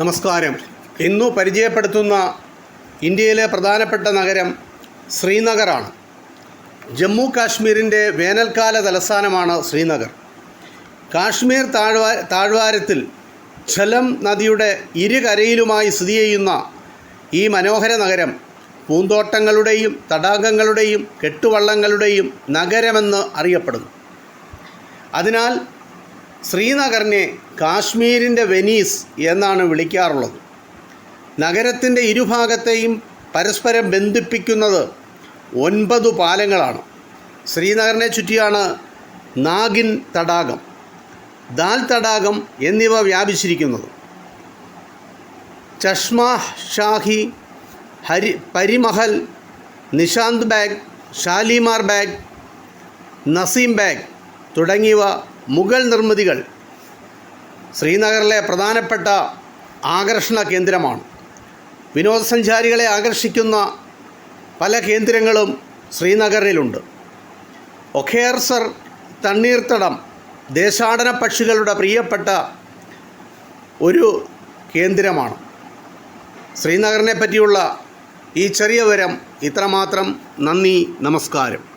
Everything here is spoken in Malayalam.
നമസ്കാരം. ഇന്നു പരിചയപ്പെടുത്തുന്ന ഇന്ത്യയിലെ പ്രധാനപ്പെട്ട നഗരം ശ്രീനഗറാണ്. ജമ്മു കാശ്മീരിന്റെ വേനൽക്കാല തലസ്ഥാനമാണ് ശ്രീനഗർ. കാശ്മീർ താഴ്വാ താഴ്വാരത്തിൽ ഝലം നദിയുടെ ഇരുകരയിലുമായി സ്ഥിതി ചെയ്യുന്ന ഈ മനോഹര നഗരം പൂന്തോട്ടങ്ങളുടെയും തടാകങ്ങളുടെയും കെട്ടുവള്ളങ്ങളുടെയും നഗരമെന്ന് അറിയപ്പെടുന്നു. അതിനാൽ ശ്രീനഗറിനെ കാശ്മീരിന്റെ വെനീസ് എന്നാണ് വിളിക്കാറുള്ളത്. നഗരത്തിന്റെ ഇരുഭാഗത്തെയും പരസ്പരം ബന്ധിപ്പിക്കുന്നത് ഒൻപത് പാലങ്ങളാണ്. ശ്രീനഗറിനെ ചുറ്റിയാണ് നാഗിൻ തടാകം ദാൽ തടാകം എന്നിവ വ്യാപിച്ചിരിക്കുന്നത്. ചഷ്മ ഷാഹി ഹരി പരിമഹൽ നിഷാന്ത് ബാഗ് ഷാലിമാർ ബാഗ് നസീം ബാഗ് തുടങ്ങിയവ മുഗൾ നിർമ്മിതികൾ ശ്രീനഗറിലെ പ്രധാനപ്പെട്ട ആകർഷണ കേന്ദ്രമാണ്. വിനോദസഞ്ചാരികളെ ആകർഷിക്കുന്ന പല കേന്ദ്രങ്ങളും ശ്രീനഗറിലുണ്ട്. ഒഖേർസർ തണ്ണീർത്തടം ദേശാടന പക്ഷികളുടെ പ്രിയപ്പെട്ട ഒരു കേന്ദ്രമാണ്. ശ്രീനഗറിനെ പറ്റിയുള്ള ഈ ചെറിയ വരം ഇത്രമാത്രം. നന്ദി നമസ്കാരം.